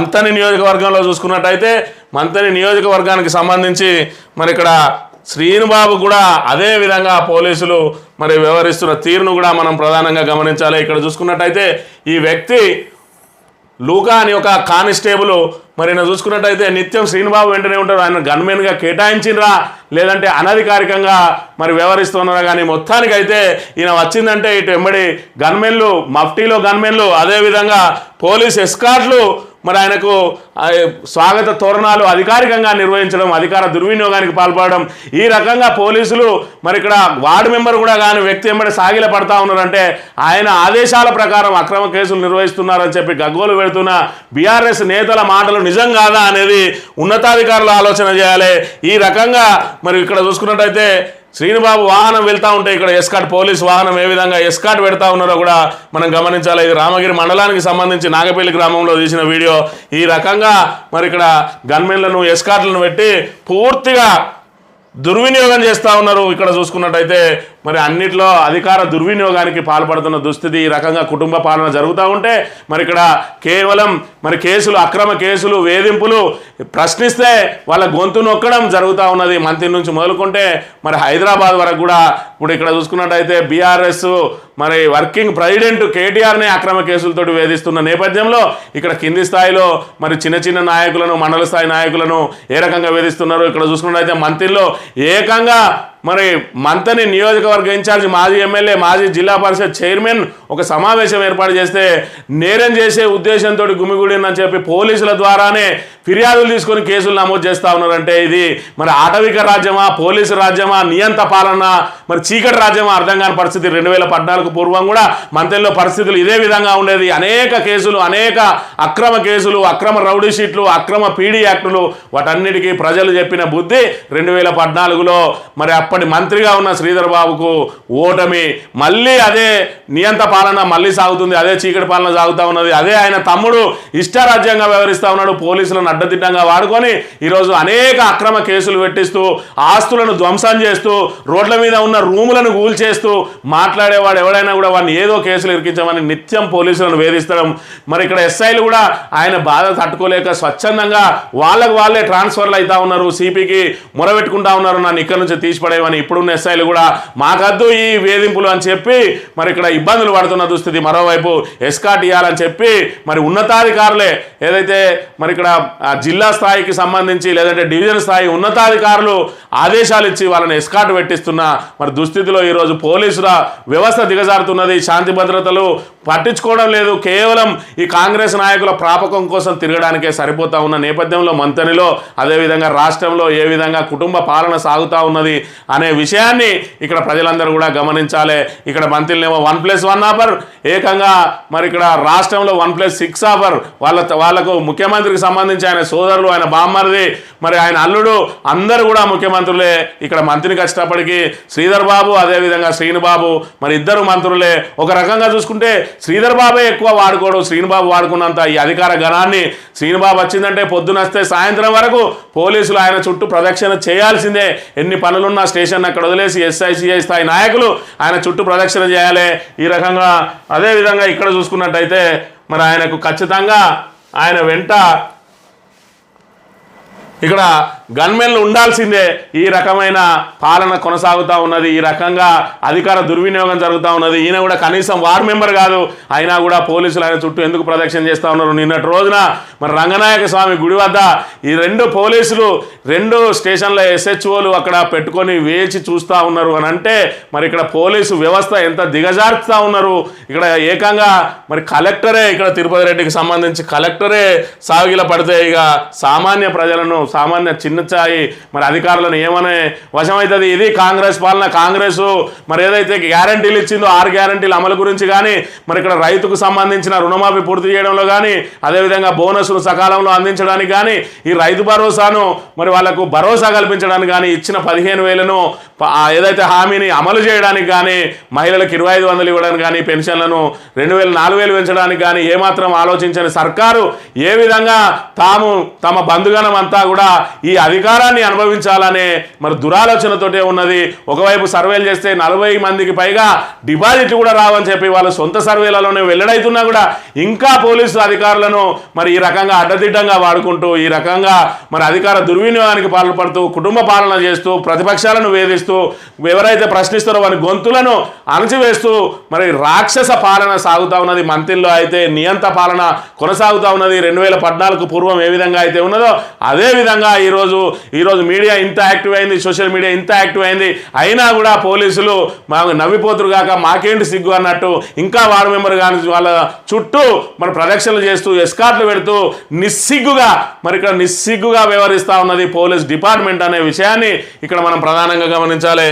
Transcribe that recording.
మంతని నియోజకవర్గంలో చూసుకున్నట్టయితే మంతని నియోజకవర్గానికి సంబంధించి మరి ఇక్కడ శ్రీనుబాబు కూడా అదే విధంగా పోలీసులు మరి వ్యవహరిస్తున్న తీరును కూడా మనం ప్రధానంగా గమనించాలి. ఇక్కడ చూసుకున్నట్టయితే ఈ వ్యక్తి లూకా అని ఒక కానిస్టేబుల్ మరి నేను చూసుకున్నట్టయితే నిత్యం శ్రీనుబాబు వెంటనే ఉంటారు. ఆయన గన్మెన్గా కేటాయించినరా? లేదంటే అనధికారికంగా మరి వ్యవహరిస్తున్నారా? కానీ మొత్తానికైతే ఈయన వచ్చిందంటే ఇటు వెంబడి గన్మెన్లు మఫ్టీలో గన్మెన్లు అదేవిధంగా పోలీస్ ఎస్కార్ట్లు మరి ఆయనకు స్వాగత తోరణాలు అధికారికంగా నిర్వహించడం అధికార దుర్వినియోగానికి పాల్పడడం ఈ రకంగా పోలీసులు మరి ఇక్కడ వార్డు మెంబర్ కూడా కానీ వ్యక్తి వెంబడి సాగిల పడతా ఉన్నారంటే ఆయన ఆదేశాల ప్రకారం అక్రమ కేసులు నిర్వహిస్తున్నారని చెప్పి గగ్గోలు పెడుతున్న బీఆర్ఎస్ నేతల మాటలు నిజం కాదా అనేది ఉన్నతాధికారులు ఆలోచన చేయాలి. ఈ రకంగా మరి ఇక్కడ చూసుకున్నట్టయితే శ్రీనుబాబు వాహనం వెళ్తా ఉంటే ఇక్కడ ఎస్కాట్ పోలీస్ వాహనం ఏ విధంగా ఎస్కాట్ పెడతా ఉన్నారో కూడా మనం గమనించాలి. ఇది రామగిరి మండలానికి సంబంధించి నాగపల్లి గ్రామంలో తీసిన వీడియో. ఈ రకంగా మరి ఇక్కడ గన్మెన్లను ఎస్కాట్లను పెట్టి పూర్తిగా దుర్వినియోగం చేస్తూ ఉన్నారు. ఇక్కడ చూసుకున్నట్టయితే మరి అన్నిట్లో అధికార దుర్వినియోగానికి పాల్పడుతున్న దుస్థితి ఈ రకంగా కుటుంబ పాలన జరుగుతూ ఉంటే మరి ఇక్కడ కేవలం మరి కేసులు అక్రమ కేసులు వేధింపులు ప్రశ్నిస్తే వాళ్ళ గొంతు నొక్కడం జరుగుతూ ఉన్నది. మంత్రి నుంచి మొదలుకుంటే మరి హైదరాబాద్ వరకు కూడా ఇప్పుడు ఇక్కడ చూసుకున్నట్టయితే బీఆర్ఎస్ మరి వర్కింగ్ ప్రెసిడెంట్ కేటీఆర్నే అక్రమ కేసులతోటి వేధిస్తున్న నేపథ్యంలో ఇక్కడ కింది స్థాయిలో మరి చిన్న చిన్న నాయకులను మండల స్థాయి నాయకులను ఏ రకంగా వేధిస్తున్నారు? ఇక్కడ చూసుకున్నట్టయితే మంత్రిలో ఏకంగా మరి మంతని నియోజకవర్గ ఇన్ఛార్జ్ మాజీ ఎమ్మెల్యే మాజీ జిల్లా పరిషత్ చైర్మన్ ఒక సమావేశం ఏర్పాటు చేస్తే నేరం చేసే ఉద్దేశంతో గుమిగూడిందని చెప్పి పోలీసుల ద్వారానే ఫిర్యాదులు తీసుకొని కేసులు నమోదు చేస్తా ఉన్నారంటే ఇది మరి ఆటవిక రాజ్యమా పోలీసు రాజ్యమా నియంత పాలన మరి చీకటి రాజ్యమా అర్థం కాని పరిస్థితి. రెండు వేల పద్నాలుగు పూర్వం కూడా మంత్రిలో పరిస్థితులు ఇదే విధంగా ఉండేది. అనేక కేసులు అనేక అక్రమ కేసులు అక్రమ రౌడీ షీట్లు అక్రమ పీడీ యాక్టులు వాటన్నిటికీ ప్రజలు చెప్పిన బుద్ధి రెండు వేల పద్నాలుగులో మరి అప్పటి మంత్రిగా ఉన్న శ్రీధర్ బాబుకు ఓటమి మళ్ళీ అదే నియంత పాలన మళ్ళీ సాగుతుంది అదే చీకటి పాలన సాగుతూ ఉన్నది అదే ఆయన తమ్ముడు ఇష్టారాజ్యంగా వ్యవహరిస్తూ ఉన్నాడు పోలీసులను అడ్డదిడ్డంగా వాడుకొని ఈరోజు అనేక అక్రమ కేసులు పెట్టిస్తూ ఆస్తులను ధ్వంసం చేస్తూ రోడ్ల మీద ఉన్న రూములను కూల్చేస్తూ మాట్లాడేవాడు ఎవడైనా కూడా వాడిని ఏదో కేసులు ఇరికించమని నిత్యం పోలీసులను వేధిస్తడం. మరి ఇక్కడ ఎస్ఐలు కూడా ఆయన బాధ తట్టుకోలేక స్వచ్ఛందంగా వాళ్ళకు వాళ్ళే ట్రాన్స్ఫర్లు అవుతా ఉన్నారు సిపికి మొరబెట్టుకుంటా ఉన్నారు నన్ను ఇక్కడ నుంచి తీసిపడేయమని ఇప్పుడున్న ఎస్ఐలు కూడా మాకద్దు ఈ వేధింపులు అని చెప్పి మరి ఇక్కడ ఇబ్బందులు పడుతున్న దుస్థితి. మరోవైపు ఎస్కాట్ ఇవ్వాలని చెప్పి మరి ఉన్నతాధికారులే ఏదైతే మరి ఇక్కడ జిల్లా స్థాయికి సంబంధించి లేదంటే డివిజన్ స్థాయి ఉన్నతాధికారులు ఆదేశాలు ఇచ్చి వాళ్ళని ఎస్కాట్ పెట్టిస్తున్న మరి దుస్థితిలో ఈరోజు పోలీసుల వ్యవస్థ దిగజారుతున్నది. శాంతి భద్రతలు పట్టించుకోవడం లేదు. కేవలం ఈ కాంగ్రెస్ నాయకుల ప్రాపకం కోసం తిరగడానికే సరిపోతా ఉన్న నేపథ్యంలో మంతనిలో అదేవిధంగా రాష్ట్రంలో ఏ విధంగా కుటుంబ పాలన సాగుతూ ఉన్నది అనే విషయాన్ని ఇక్కడ ప్రజలందరూ కూడా గమనించాలి. ఇక్కడ మంత్రులేమో వన్ ప్లస్ వన్ ఆఫర్ ఏకంగా మరి ఇక్కడ రాష్ట్రంలో వన్ ప్లస్ సిక్స్ ఆఫర్. వాళ్ళ వాళ్ళకు ముఖ్యమంత్రికి సంబంధించి ఆయన సోదరులు ఆయన బామ్మరిది మరి ఆయన అల్లుడు అందరూ కూడా ముఖ్యమంత్రులే ఇక్కడ మంత్రికి వచ్చేటప్పటికి శ్రీధర్ బాబు అదేవిధంగా శ్రీనుబాబు మరి ఇద్దరు మంత్రులే. ఒక రకంగా చూసుకుంటే శ్రీధర్ బాబే ఎక్కువ వాడుకోడు. శ్రీనుబాబు వాడుకున్నంత ఈ అధికార గణాన్ని శ్రీనుబాబు వచ్చిందంటే పొద్దునస్తే సాయంత్రం వరకు పోలీసులు ఆయన చుట్టూ ప్రదక్షిణ చేయాల్సిందే. ఎన్ని పనులున్నా స్టేషన్ అక్కడ వదిలేసి ఎస్ఐసిఐ స్థాయి నాయకులు ఆయన చుట్టూ ప్రదక్షిణ చేయాలి. ఈ రకంగా అదేవిధంగా ఇక్కడ చూసుకున్నట్టయితే మరి ఆయనకు ఖచ్చితంగా ఆయన వెంట ఇక్కడ గన్మెన్లు ఉండాల్సిందే. ఈ రకమైన పాలన కొనసాగుతూ ఉన్నది. ఈ రకంగా అధికార దుర్వినియోగం జరుగుతూ ఉన్నది. ఈయన కూడా కనీసం వార్డ్ మెంబర్ కాదు. అయినా కూడా పోలీసులు ఆయన చుట్టూ ఎందుకు ప్రదక్షిణ చేస్తూ ఉన్నారు? నిన్నటి రోజున మరి రంగనాయక స్వామి గుడి వద్ద ఈ రెండు పోలీసులు రెండు స్టేషన్ల ఎస్హెచ్ఓలు అక్కడ పెట్టుకొని వేచి చూస్తూ ఉన్నారు అని అంటే మరి ఇక్కడ పోలీసు వ్యవస్థ ఎంత దిగజార్చుతూ ఉన్నారు? ఇక్కడ ఏకంగా మరి కలెక్టరే ఇక్కడ తిరుపతి రెడ్డికి సంబంధించి కలెక్టరే సాగిల పడితే ఇక సామాన్య ప్రజలను సామాన్య చిన్న స్థాయి మరి అధికారులను ఏమనే వశమవుతుంది ఇది కాంగ్రెస్ పాలన. కాంగ్రెస్ మరి ఏదైతే గ్యారంటీలు ఇచ్చిందో ఆరు గ్యారంటీల అమలు గురించి కానీ మరి ఇక్కడ రైతుకు సంబంధించిన రుణమాఫీ పూర్తి చేయడంలో కానీ అదేవిధంగా బోనస్ను సకాలంలో అందించడానికి కానీ ఈ రైతు భరోసాను మరి వాళ్ళకు భరోసా కల్పించడానికి కానీ ఇచ్చిన పదిహేను వేలను ఏదైతే హామీని అమలు చేయడానికి కానీ మహిళలకు ఇరవై ఐదు వందలు ఇవ్వడానికి కానీ పెన్షన్లను రెండు వేలు నాలుగు వేలు పెంచడానికి కానీ ఏమాత్రం ఆలోచించని సర్కారు ఏ విధంగా తాము తమ బంధుగణం అంతా కూడా ఈ అధికారాన్ని అనుభవించాలనే మరి దురాలోచనతోటే ఉన్నది. ఒకవైపు సర్వేలు చేస్తే నలభై మందికి పైగా డిపాజిట్లు కూడా రావని చెప్పి వాళ్ళ సొంత సర్వేలలోనే వెల్లడైతున్నా కూడా ఇంకా పోలీసు అధికారులను మరి ఈ రకంగా అడ్డదిడ్డంగా వాడుకుంటూ ఈ రకంగా మరి అధికార దుర్వినియోగానికి పాల్పడుతూ కుటుంబ పాలన చేస్తూ ప్రతిపక్షాలను వేధిస్తూ ఎవరైతే ప్రశ్నిస్తారో వారి గొంతులను అణచివేస్తూ మరి రాక్షస పాలన సాగుతూ ఉన్నది. మంత్రిలో అయితే నియంత పాలన కొనసాగుతా ఉన్నది. రెండు వేల పద్నాలుగు పూర్వం ఏ విధంగా అయితే ఉన్నదో అదే విధంగా ఈరోజు ఈరోజు మీడియా ఇంత యాక్టివ్ అయింది సోషల్ మీడియా ఇంత యాక్టివ్ అయింది అయినా కూడా పోలీసులు మాకు నవ్విపోతురు కాక మాకేంటి సిగ్గు అన్నట్టు ఇంకా వార్డు మెంబర్ కానీ వాళ్ళ చుట్టూ మన ప్రదక్షిణలు చేస్తూ ఎస్కార్ట్లు పెడుతూ నిస్సిగ్గుగా మరి ఇక్కడ నిస్సిగ్గుగా వ్యవహరిస్తూ ఉన్నది పోలీస్ డిపార్ట్మెంట్ అనే విషయాన్ని ఇక్కడ మనం ప్రధానంగా గమనించాలి.